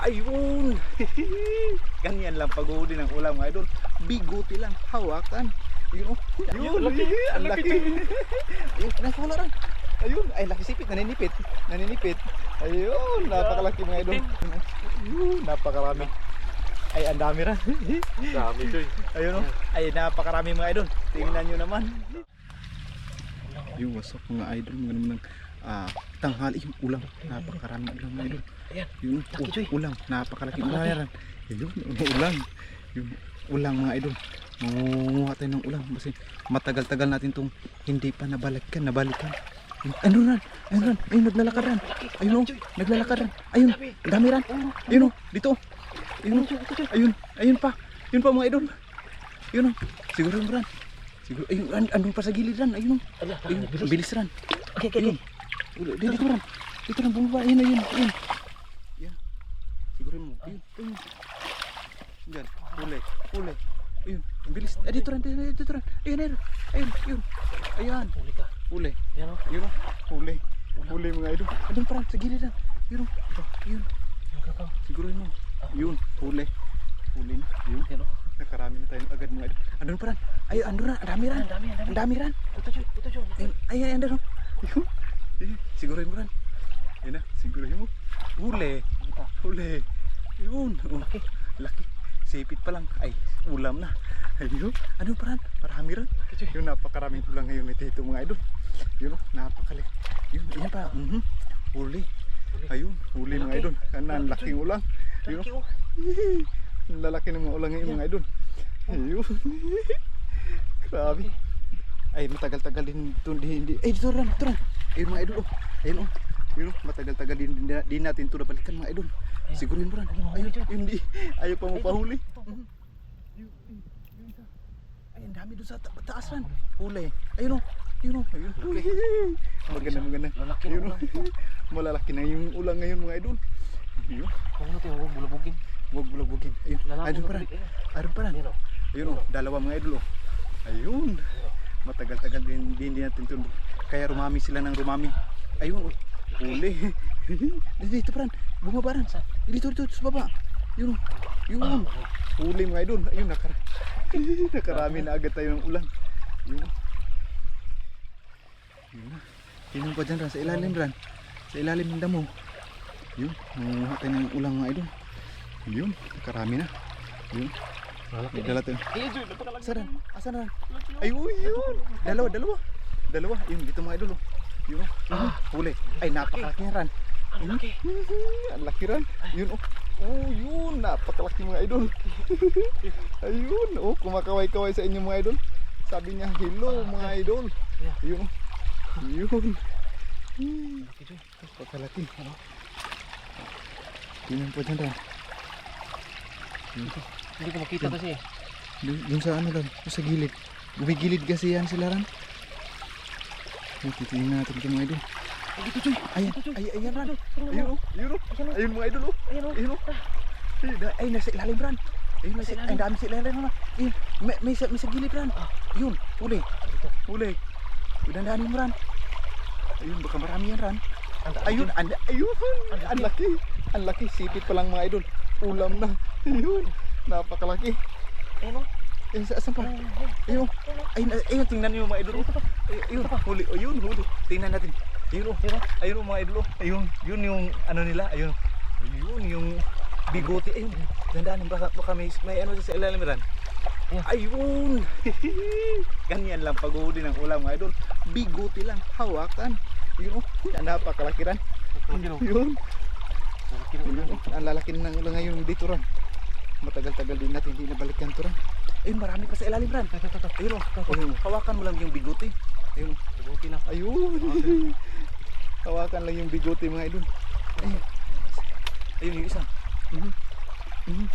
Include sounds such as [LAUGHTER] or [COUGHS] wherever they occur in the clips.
Ayun! [LAUGHS] Ganyan lang paghuli ng ulam mga idol. Biguti lang, hawakan. Yun. Ayun, laki. ang laki. [LAUGHS] Ayun, nakawala rin. Ayun, ay laki sipit, naninipit. Naninipit. Ayun, napakalaki mga idol. Ayun, napakarami. Ay, ang dami rin. Dami Joy. Ayun oh. Ay, napakarami mga idol. Tingnan nyo naman. Yung wasak mga idol, mga naman ng ah, tanghali yung ulam. Napakarami ulam mga idol. Ayan. Yung Laki, u- Joy. ulam, napakalaki ulam yan. Yun, ulam. Yung ulam mga idol. Mangunguha tayo ng ulam kasi matagal-tagal natin tong hindi pa nabalikan, nabalikan. Ano ran? Ayun ran? Ayun, naglalakad ran. Ayun oh, naglalakad ran. Ayun, dami ran. Ayun oh, dito. Ayun oh. Ayun, ayun pa. Yun pa mga idol. Yun oh. Siguro yung ran. Siguro, ayun, an andun pa sa gilid ran. Ayun oh. Ala, Ayun, bilis. bilis ran. Okay, okay, Ayun. okay. Dito ran. Dito ran, bumaba. Ayun, ayun, ayun. Ayun, ayun. Diyan, uli, uli. Ayun, ang bilis. Ah, dito ran, dito, ran. Ayun, ayun, ayun, ayun. Ayan, Huli ka. uli. Yan o. Yun oh. Huli. Huli mga idol. Andun pa ran, sa gilid ran. Yun oh. Yun. Yan ka pa. Siguro mo. Yun, huli. Huli na. Yun. Yan o. Nakarami na tayo agad mga idol. Andun pa ran. Ay, andun ran. Ang dami ran. Ang dami, ang dami. Ang dami ran. Ito Joy, ito Joy. Ayun, ay, ay, andun. oh. Yun. Yun. Siguruhin mo ran. Yun na, siguruhin mo. Huli. Kita. Yun. Oh, Laki. laki. Sipit pa lang. Ay, ulam na. Ayun. Ano pa ran? Marami Joy. Yung napakaraming ulam ngayon ni Tito mga idol. Yun, oh, napakali. Yun, yan pa. Mhm. Huli. Huli. Ayun, huli mga idol. Na, ang Laki, laking ulam. Yun, Laki o. [LAUGHS] Ang lalaki ng mga ulang ngayon mga idol. Ayun. [LAUGHS] Grabe. Ay, matagal-tagal din ito. Hindi. Ay, dito rin, dito rin. Ayun mga idol. Oh. Ayun oh. Ayun oh. Matagal-tagal din, din, natin ito nabalikan mga idol. Sigurin mo rin. Joy. hindi. Ayaw pa mo pahuli. ito, ito. Ay, ang dami doon sa ta- taas ran. Huli. Ayun oh. Ayun oh. Ayun. Maganda, maganda. Ayun ulam. oh. [LAUGHS] Malalaki na yung ulang ngayon mga idol. Ayun. Huwag natin, huwag bulabugin. Huwag bulabugin. Ayun. Ayun pa rin. Ayun pa rin. O. Ayun oh, dalawa mga idol oh. Ayun. Matagal-tagal din din din natin 'to. Kaya rumami sila ng rumami. Ayun oh. Huli. [LAUGHS] dito pran. Bumaba ran. Dito dito sa baba. Yun. Yun. Huli mga idol. Ayun nakara. [LAUGHS] Nakarami na agad tayo ng ulan. Yun. Yun na. Yun pa dyan ran. Sa ilalim ran. Sa ilalim ng damo. Yun. Mangunguha tayo ng ulang mga idol. Yun. Nakarami na. Yun. Lalaki. May dala tayo. Joy, napakalaki. Asan na? Ay, uy, yun. Dalawa, dalawa. Dalawa. Yun, dito mga idol. Yun. Yun, Ah. huli. Ay, napakalaki ran. Ang laki. Ang laki ran. Yun, oh. Oh, yun. Napakalaki mga idol. [LAUGHS] Ayun, oh. Kumakaway-kaway sa inyo mga idol. Sabi niya, hello mga idol. Yeah. Yun. Yun. Napakalaki. Ano? Tingnan po dyan ran. Hindi ko makita kasi. Dun, dun sa ano dun sa gilid. Gumigilid kasi yan sila ran. Titingnan natin ito mga idol. Dito Joy. Ayan, ay, ayan ran. Ayun oh, ayun oh. Ayun mga idol oh. Ayan o. Ayun oh. Ay, da- ay nasa ilalim ran. Ayun, nasa, ilalim. ay, dami sa ilalim ran. Ayun, may, may, sa, may sa gilid ran. Ah. Yun, huli, huli. Dandanin mo ran. Ayun, baka marami yan ran. Ayun, and, ayun, Ang laki. Ang laki, sipit pa lang mga idol. Ulam na. Ayun, napakalaki. Ayun o. Ayun, sa asan pa? Ayun, ayun. Ayun, ayun, ayun, tingnan niyo mga idol. oh. Ay- Ayun, huli, ayun, huli. Tingnan natin. Ayun, oh. Ayun o. Ayun oh, mga idol. oh. Ayun, yun yung ano nila. Ayun. Ayun yung bigote. Ayun. Dandaan baka, baka may, may ano sa ilalim ran. Ayun. Ayun. [LAUGHS] Ganyan lang paghuli ng ulam mga idol. Bigote lang. Hawakan. Ayun oh. Ang napakalaki ran. Laki o. Ayun. Ayun oh. Ang lalaki ng ulam ngayon dito ran. Matagal-tagal din natin hindi nabalikan to ran. Ayun marami pa sa ilalim ran. Ayun oh. Hawakan mo lang yung bigote. Ayun. Buti lang. Ayun. [LAUGHS] Hawakan lang yung bigote mga idol. Ayun. Ayun yung isa. Mhm. Mhm.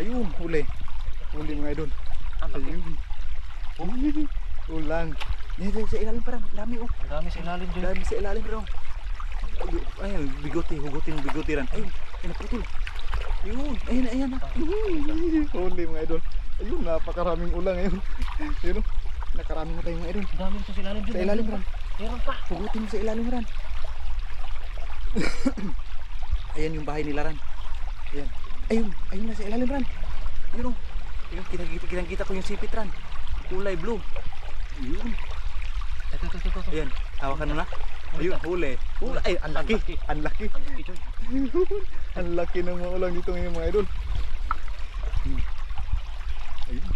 Ayun, huli. Huli mga idol. Ayun. Ulang. Yan, sa ilalim parang. Dami oh. Ang dami sa ilalim Joy. Dami sa ilalim parang. Ayun, bigote. Hugutin yung bigote ran. Ayun, ayun, naputol. Ayun, ayun, ayun. ah. Huli mga idol. Ayun, napakaraming ulang ngayon. [LAUGHS] Ayun oh. Nakarami na tayo mga idol. Ang dami sa ilalim Joy. Sa ilalim ran. Meron pa. Hugutin mo sa ilalim ran. [COUGHS] Ayan yung bahay nila ran. Ayan. Ayun, ayun na sa ilalim ran. Ayun oh. Ayun, kinakita, kinakita ko yung sipit ran. Kulay blue. Ayun. Ito, ito, ito, ito. Ayan, hawakan mo na. Ayun, huli. Huli. Ay, ang laki. Ang laki. Ang laki, ang laki [LAUGHS] ng mga ulang dito ngayon mga idol. Hmm.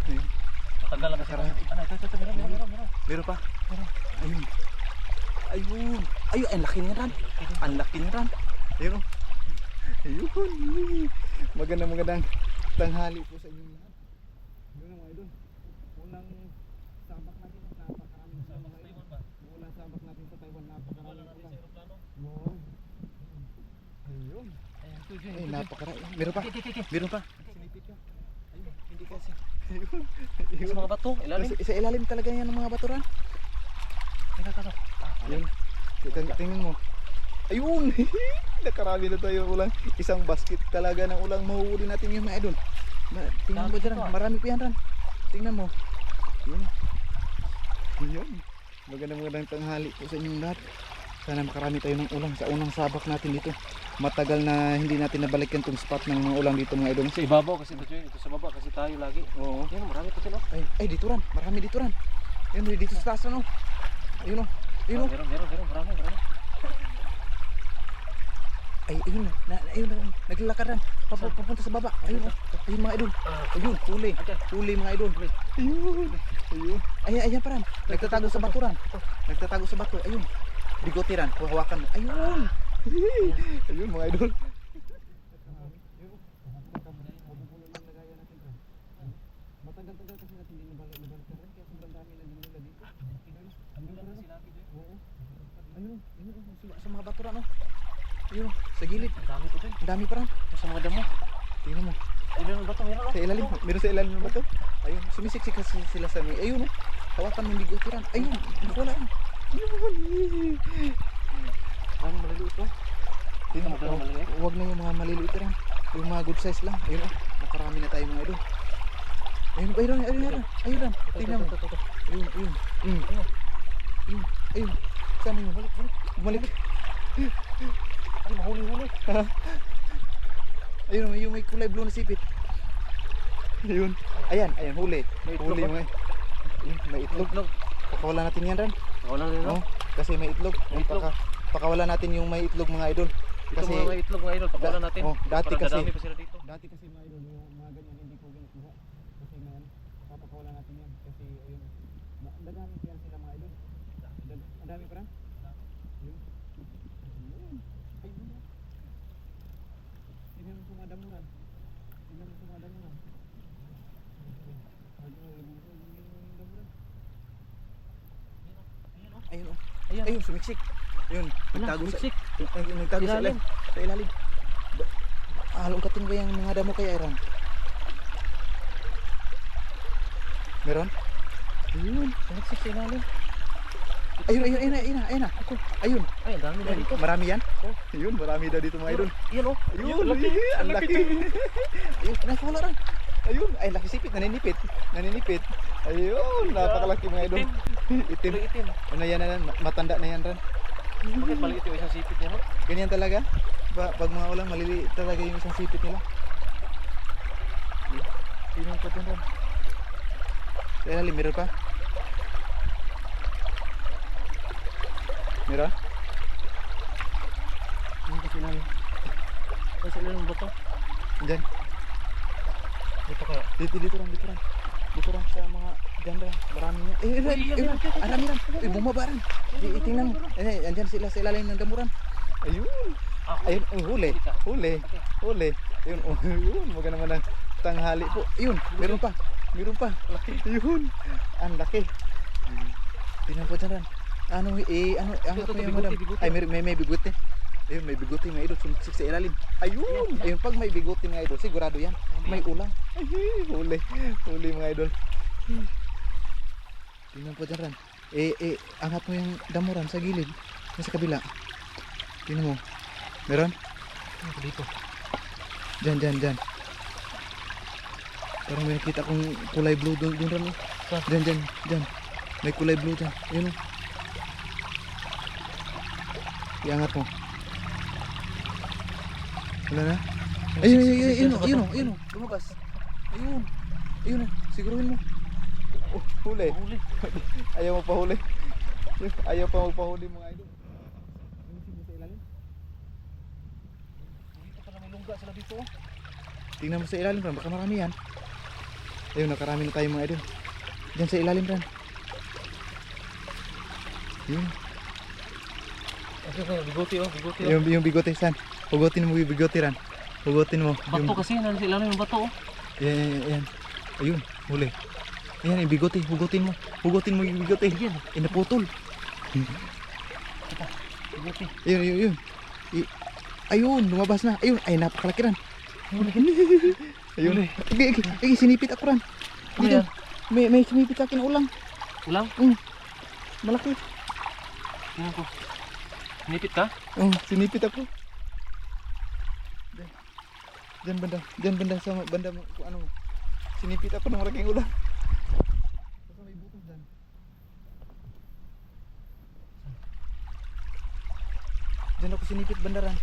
Ayun, ayun. Matagal lang kasi. Ano, ito, ito, ito. Meron, meron, meron, meron. Pa? Meron. Ayun. Ayun. Ayun, ang laki niya ran. Ang laki niya ran. Ayun. Ayun. Magandang magandang tanghali po sa inyo lahat. Ayun mga idol. Unang sabak natin. Napakaraming sabak na yun. Unang sabak natin sa Taiwan. Napakaraming ulan. Oo. Ayun. Ayan, ito, Joy. Eh, napakarami. Meron pa. Meron pa. Ayun, hindi kasi. Sa mga bato, ilalim. Sa, sa ilalim talaga yan ng mga baturan. Ito, ito. Ah, Ayun. Tingnan, tingnan mo. Ayun! [LAUGHS] Nakarami na tayo ng ulang. Isang basket talaga ng ulang mahuhuli natin yung mga idol. Ma- tingnan mo dyan, marami pa yan ran. Tingnan mo. Yun. Yun. Magandang magandang tanghali po sa inyong lahat. Sana makarami tayo ng ulang sa unang sabak natin dito. Matagal na hindi natin nabalikan tong spot ng mga ulang dito mga idol. Sa ibabaw kasi ito. Ito sa baba kasi tayo lagi. Oo. Ayun, marami pa sila. Ay, ay dito ran. Marami dito ran. Ayun, dito sa taas ano. Ayun o. Ayun o. Meron, meron, meron. Marami, marami. Ay, ayun na. ayun na. Naglalakad ran. Papunta sa baba. Ayun o. Ayun mga idol. Ah, Ayun, huli. Huli mga idol. Ayun. Ayun. Ayan, ayan pa ran. Nagtatago sa bato ran. Nagtatago sa bato. Ayun. Bigote ran. Hawakan mo. Ayun. Ayun mga idol. Matagal-tagal kasi natin din nabalik nabalik ka rin kaya sobrang dami na nila dito. Oo. Ayun, ayun, sa, mga bato ran oh. Ayun, sa gilid. Ang dami ko, Joy. Ang dami pa ran. Sa mga damo. Tingnan mo. Ayun, ang bato, meron. Sa ilalim, meron sa ilalim ng bato. Ayun, sumisiksik kasi sila sa may. Ayun, oh. hawakan mo yung. Ayun, ran. Ayun. Ang maliliit. Tingnan mo, Ano daw, maliliit? huwag na yung mga maliliit ran. Yung mga good size lang. Ayun, oh. nakarami na tayo mga idol. Ayun, ayun, ayun, ayun, ayun, ayun, Tingnan mo. Ayun, ayun. Ayun. Ayun, ayun. Sana yun? Balik, balik. Bumalik. Ay, mahuli-huli. Ayun, may, yung may kulay blue na sipit. Ayun. Ayan, ayan, huli. May Huli mga. Ayun, may itlog. Itlog. Pakawala natin yan, Ran. Wala rin, no? Oo, kasi may itlog. May itlog. Paka, pakawala natin yung may itlog mga idol. Ito Kasi mga may itlog, mga idol. Pakawalan Da- natin. oh, dati Para kasi- pa sila dito. dati kasi mga idol yung mga ganyan hindi ko kinukuha. Kasi ngayon papakawala natin yan kasi ayun. Dadami pa yan sila mga idol. Ang dami pa rin? Ayun. Ayun. Ayun. Tingnan mo sumadamunan. Tingnan mo sumadamunan. Ayun Ayan. Ayun, sumiksik. Ayun, nagtago sa. Nag- Nagtago sa Ilalim. Sa ilalim. Kating ba yung mga damo kay Iran? Meron? Ayun. Sumiksik sa ilalim. Ayun, ayun, ayun, ayun, ayun, ayun, ayun. Ay, dami na dito. Marami yan? Oh. Ayun, marami daw dito mga idol. Yan, oh. Ayun, eh, ang laki. [LAUGHS] Ayun, nasa wala rin. Ayun, ay laki sipit, naninipit. Naninipit. Ayun, napakalaki mga idol. Itim. Itim. Ano yan na yan? Matanda na yan rin. Bakit maliit yung isang sipit niya, no? Ganyan talaga. Ba, pag mga ulang maliliit talaga yung isang sipit nila. Tingnan ko dun ron. Sa ilalim, meron pa? Meron? Yung kasi namin. Sa ilalim ng bato. Diyan. Dito kaya. Dito, dito rin, dito rin. Dito rin sa mga dyan rin. Marami niya. Eh, eh, eh, yan, eh, yan, yan, yan. arami rin. Eh, bumaba rin. Eh, tingnan mo. Eh, andyan sila sa ilalim ng damuran. Ayun. Ah, Ayun, oh, huli. Huli. Huli. Ayun, oh, [LAUGHS] yun. Naman ang tanghali po. Ayun, meron pa. Meron pa. Ayun. Ang laki. Tingnan po dyan rin. Ano, eh, ano, ang yung bigote, madam? Ay, may, may, may bigote. Ayun, may bigote mga idol. Sumiksik sa ilalim. Ayun. Ayun, pag may bigote mga idol, sigurado yan. May ulang. Ay, huli. Huli mga idol. Tingnan po dyan. Eh, eh, angat mo yung damuran sa gilid. Sa kabila. Tingnan mo. Meron? Dito? Diyan, diyan, diyan. Parang may nakita kong kulay blue doon, doon rin. oh. Saan? Diyan, diyan, diyan. May kulay blue dyan. Ayun oh. Iangat mo. Wala na? Ayun, ayun, ayun, ayun, ayun, ayun, oh, lumabas. Ayun, ayun, siguruhin mo. Oh, huli. Huli. [LAUGHS] Ayaw mo pa huli. Ayaw pa magpahuli mga idol. Lungga sila dito. Tingnan mo sa ilalim, Ran. Baka marami yan. Ayun, nakarami na tayo mga idol. Diyan sa ilalim, Ran. Yun. Kasi ko bigote oh, bigote oh. Yung, yung bigote, San. Hugutin mo yung bigote, Ran. Hugutin mo. Bato Yung, kasi nandito lang yung bato oh. yan, yan, yan. Ayun, huli. Yan, yung bigote. Hugutin mo. Hugutin mo yung bigote. Yan, Inaputol. bigote. Ayun, ayun, ayun. I- ayun, lumabas na. Ayun, ay napakalaki ran. [LAUGHS] ayun. Igi, igi, igi, sinipit ako ran. Dito. May, may sumipit sa akin ulang. Ulang? Malaki. Tingnan ko. Nipit ka? Oh, sinipit ako. Diyan. Banda. Diyan banda sa banda mo. Kung ano mo. Sinipit ako ng malaking ulang. Basta may butas dyan. Diyan ako sinipit bandaran.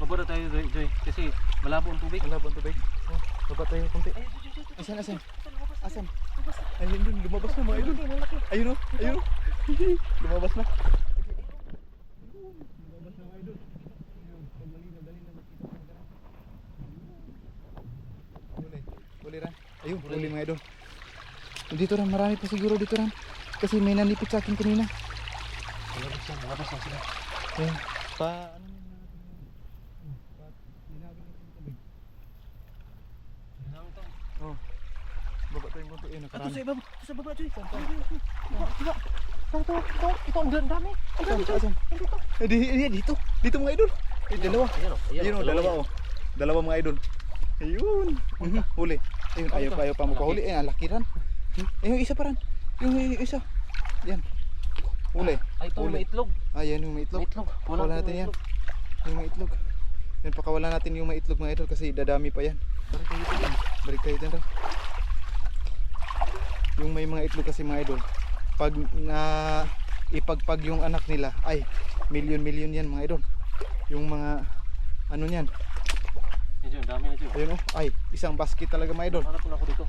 Mababa tayo Joy, Joy. Kasi malabo ang tubig. Wala bang tubig? Oh, baba tayo konti. Asan, asan? Asan? Ayun dun, lumabas na mga idol. Ayun o, ayun o. [LAUGHS] lumabas na. Lumabas na mga idol. Ayun, pag malinaw, dali na makita mo dyan. Huli, huli ran. Huli mga idol. Dito ran, marami pa siguro dito ran. Kasi may nanipit sa akin kanina. Sila. Ayun, pa ano. Oh. Baba tayo mo Ato nakarami. sa ibaba, sa baba Joy. Diba? Diba? Ito, ito, ito, ito, ang dami. Ang saan? Ang dito. Eh, di, di, dito. Dito mga idol. Eh, dalawa. Ayan Ayun oh, dalawa oh. Dalawa mga idol. Ayun. Mhm, Huli. Ayun, ayaw pa, ayaw pa magpahuli. Eh, ang laki ran. Hmm? Eh, yung isa pa ran. Yung, yung isa. Yan. Huli. Ay, ito, Huli. may itlog. Ah, yan yung may May itlog. itlog. Wala Wala natin yan. Yung may itlog. Yan, pakawala natin yung may itlog mga idol kasi dadami pa yan. Balik tayo dito. Balik dyan ran. Yung may mga itlog kasi mga idol. Pag na ipagpag yung anak nila, ay, milyon-milyon yan mga idol. Yung mga, ano yan, Ang dami na Joy. Ayun oh, ay, isang basket talaga mga idol. Hanap ko na ako dito.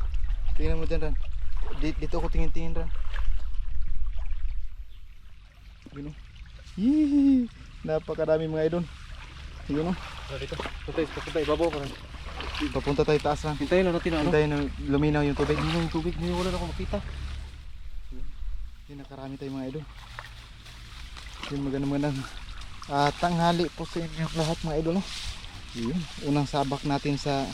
Tingnan mo dyan, Ran. Di- Dito ako tingin-tingin, Ran. Ayun oh. Yee! Napakadami mga idol. Ayun oh. Dito. Puntay, puntay, ibabaw ka rin. Papunta tayo taas, Ran. Hintayin lang natin ang ano. Hintayin na luminaw yung tubig. Hindi yung tubig, hindi wala na ako makita. Yun, nakarami tayo mga idol. Yun, magandang magandang ah, tanghali po sa inyong lahat mga idol. Oh. Yun, unang sabak natin sa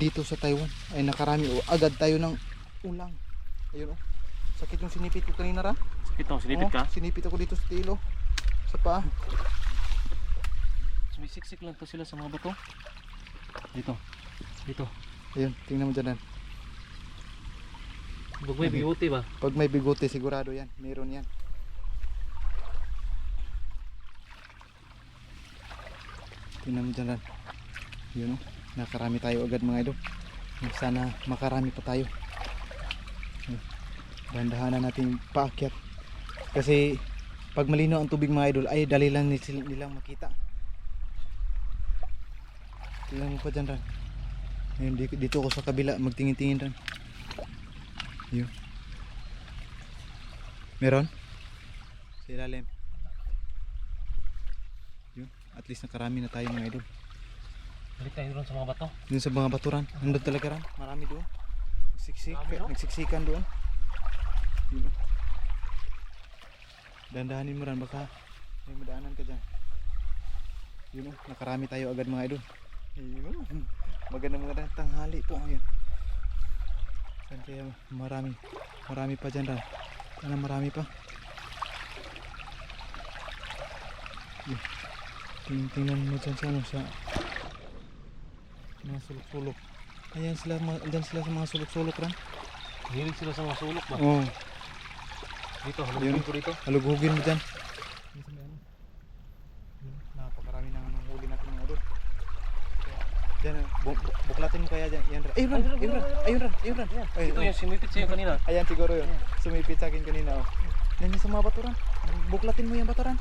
dito sa Taiwan ay nakarami o agad tayo ng ulang. Ayun oh. Sakit yung sinipit ko kanina, Ran. Sakit ako, sinipit Oo, ka. Sinipit ako dito sa tilo. Sa paa. Sumisiksik lang to sila sa mga bato. Dito. Dito. Ayun, tingnan mo dyan. Pag may bigote ba? Pag may bigote, sigurado yan. Meron yan. Tingnan mo dyan. Yun o. Nakarami tayo agad mga idol. Sana makarami pa tayo. Dandahanan natin yung paakyat. Kasi pag malinaw ang tubig mga idol, ay dali lang nil- nilang makita. Tingnan mo pa dyan, Ran. Ayun, di- dito ako sa kabila, magtingin-tingin, Ran. Yun. Meron? Sa. At least nakarami na tayo mga idol. Balik tayo doon sa mga bato. Dun sa mga baturan. Nandun talaga ran. Marami doon. Nagsiksik, Marami, no? nagsiksikan doon. Yun. oh. Dandahanin mo ran baka may madaanan ka dyan. Yun oh, nakarami tayo agad mga idol. Yun. Maganda maganda tanghali po ngayon. Saan kaya marami, marami pa dyan ran. Sana marami pa. Yun. Tingnan, mo dyan sa ano sa mga sulok-sulok. Ayan sila, andyan sila sa mga sulok-sulok ran. Hilig sila sa mga sulok ba? Oo, oh, Dito, halugin ko dito. halugugin mo dyan. Napakarami na ng huli natin mga idol. Diyan, bu bu- buklatin mo kaya dyan. Yan, ran. ayun ran, ayun ran, ayun ran, ayun ran. Ito yung simipit sa'yo kanina. Ayan siguro yun. Sumipit sa akin kanina. Oh. Yan yung sa mga baturan. Buklatin mo yung baturan.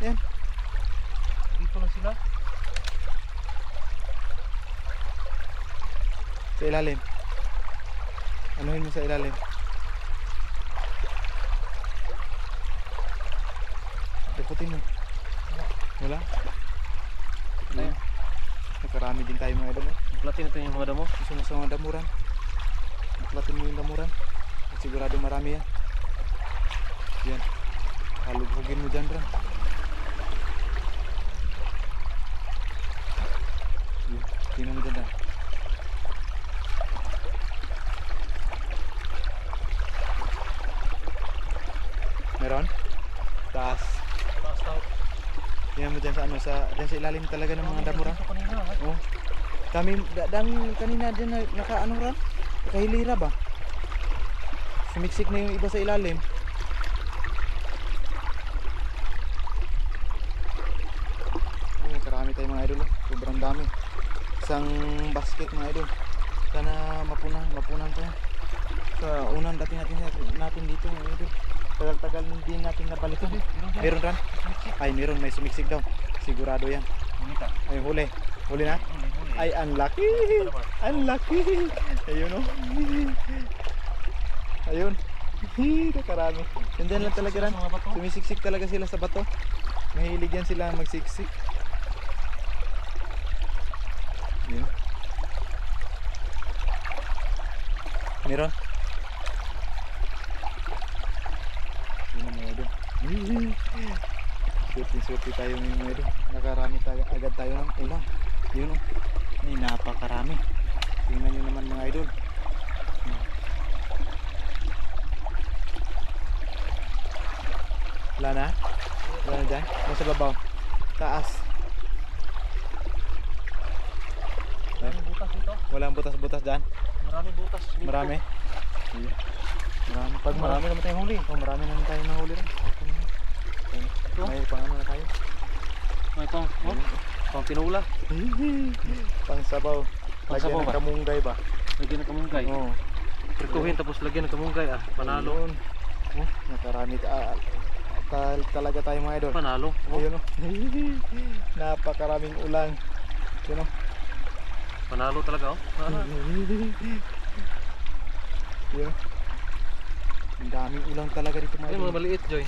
Yan. কোনো ছিল Sa ilalim. Anuhin mo sa ilalim. Dukutin mo. Wala. Wala. yun. Nakarami din tayo mga damo. Buklatin natin yung mga damo. Gusto mo sa mga damuran. Buklatin mo yung damuran. At sigurado marami yan. Yan. Halughugin mo dyan rin. Dyan sa ano, sa, dyan sa ilalim talaga ng mga. Ito kanina. ha? Oh. Dami, da, dami kanina din na naka ano ran? Nakahilira ba? Sumiksik na yung iba sa ilalim. Oh, karami tayo mga idol. oh. Sobrang dami. Isang basket mga idol. Sana mapunan, mapunan tayo. Sa unang dating natin, natin dito mga idol. Tagal-tagal din natin nabalikan. Meron ran? Ay, meron. May sumiksik daw. Sigurado yan. Ay, huli. Huli na? Ay, unlucky. Unlucky. Ayun oh. Ayun. Nakarami. Nandiyan lang talaga ran. Sumisiksik talaga sila sa bato. Mahilig yan sila magsiksik. Yun. Meron. Yun ang mga idol. Swerte-swerte tayo idol. Nakarami tayo, agad tayo ng ulang. Yun oh. Ay, napakarami. Tingnan nyo naman mga idol. Hmm. Wala na? Wala na dyan? Nasa babaw? Taas? Maraming butas dito. Walang butas-butas dyan? Maraming butas. Marami? Iya. Marami. Pag Marami marami naman tayong huli. Oh, marami naman tayong nahuli rin. Ayun. Ito? May pang ano na tayo. May pang, oh, pang tinula. [LAUGHS] pang sabaw. Pang Lagyan sabaw ng ba? kamunggay ba? Lagyan ng kamunggay. Oo. Prikuhin tapos lagyan ng kamunggay. Ah, panalo. Ayun. Oh, nakarami. Ah, tal- talaga tayo mga idol. Panalo. Oh, Ayun oh. [LAUGHS] Napakaraming ulang. Yun oh. panalo talaga oh. Ah, [LAUGHS] Yun oh. Ang daming ulang talaga dito mga Ayun mga idol. maliit, Joy.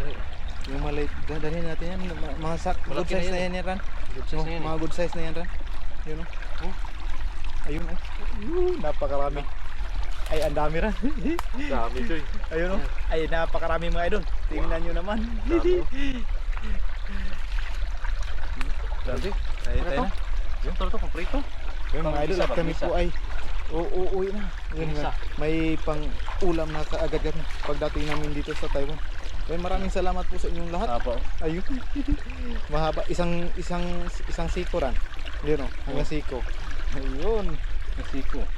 Dali. Yung maliit. Dalhin natin yan. Mga- sak. Good Malaki na size yan na eh. yan yan, Ran. Good size Oh, na yan, eh. mga good size na yan, Ran. Yun oh. Oh. Ayun oh. Woo, napakarami. Ay, ang dami ran. Dami, Joy. Ayun oh. Ay, napakarami mga idol. Tingnan nyo naman. Dami, oh. Grabe. Ay, Ano tayo na. Yung tolo to, paprito. Yung mga idol, at kami po ay uuwi na. Yun may pang ulam na kaagad kami pagdating namin dito sa Taiwan. Kaya maraming salamat po sa inyong lahat. Apo. Ayun. [LAUGHS] Mahaba isang isang isang siko ran. Yun oh, hanggang siko. Ayun. Nasiko.